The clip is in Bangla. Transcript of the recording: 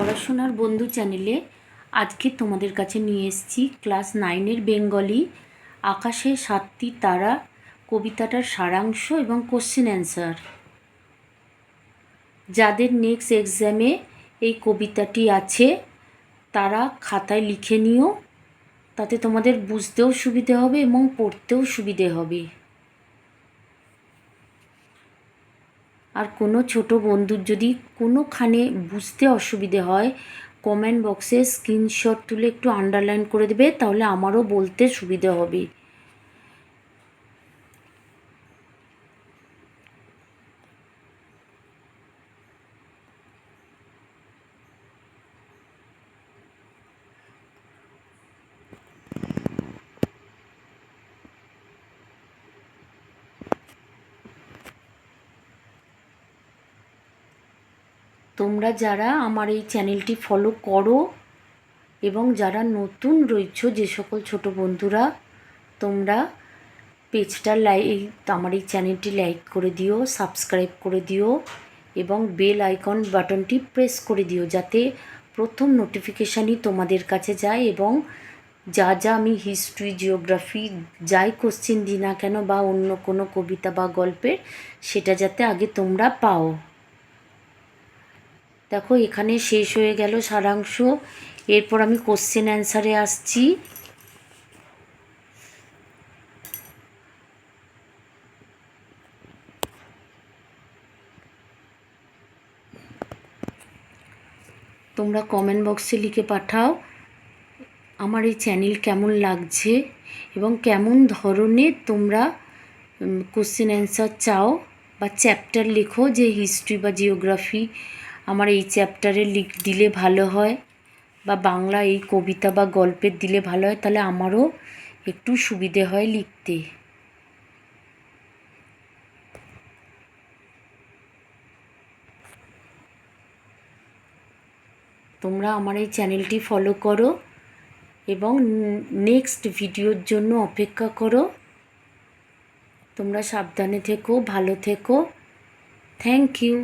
পড়াশোনার বন্ধু চ্যানেলে আজকে তোমাদের কাছে নিয়ে এসেছি ক্লাস নাইনের বেঙ্গলি আকাশে সাতটি তারা কবিতাটার সারাংশ এবং কোশ্চেন অ্যান্সার যাদের নেক্সট এক্সামে এই কবিতাটি আছে, তারা খাতায় লিখে নিও, তাতে তোমাদের বুঝতেও সুবিধে হবে এবং পড়তেও সুবিধে হবে। আর কোনো ছোট বন্ধুর যদি কোনোখানে বুঝতে অসুবিধে হয় কমেন্ট বক্সে স্ক্রিনশট তুলে একটু আন্ডারলাইন করে দেবে, তাহলে আমারও বলতে সুবিধে হবে। তোমরা যারা আমার এই চ্যানেলটি ফলো করো এবং যারা নতুন রয়েছ যে সকল ছোট বন্ধুরা, তোমরা পেজটা লাইক আমার এই চ্যানেলটি লাইক করে দিও সাবস্ক্রাইব করে দিও এবং বেল আইকন বাটনটি প্রেস করে দিও যাতে প্রথম নোটিফিকেশানই তোমাদের কাছে যায় এবং যা যা আমি হিস্ট্রি জিওগ্রাফি যাই কোশ্চেন দিই না কেন বা অন্য কোনো কবিতা বা গল্পের, সেটা যাতে আগে তোমরা পাও। দেখো, এখানে শেষ হয়ে গেল সারাংশ। এরপর আমি কোশ্চেন অ্যান্সারে আসছি। তোমরা কমেন্ট বক্সে লিখে পাঠাও, আমার এই চ্যানেল কেমন লাগছে এবং কেমন ধরনের তোমরা কোশ্চেন অ্যান্সার চাও বা চ্যাপ্টার লেখো যে হিস্ট্রি বা জিওগ্রাফি আমার এই চ্যাপ্টারে লিখ, দিলে ভালো হয় বা বাংলা এই কবিতা বা গল্পের দিলে ভালো হয়, তাহলে আমারও একটু সুবিধে হয় লিখতে। তোমরা আমার এই চ্যানেলটি ফলো করো এবং নেক্সট ভিডিওর জন্য অপেক্ষা করো। তোমরা সাবধানে থেকো, ভালো থেকো। Thank you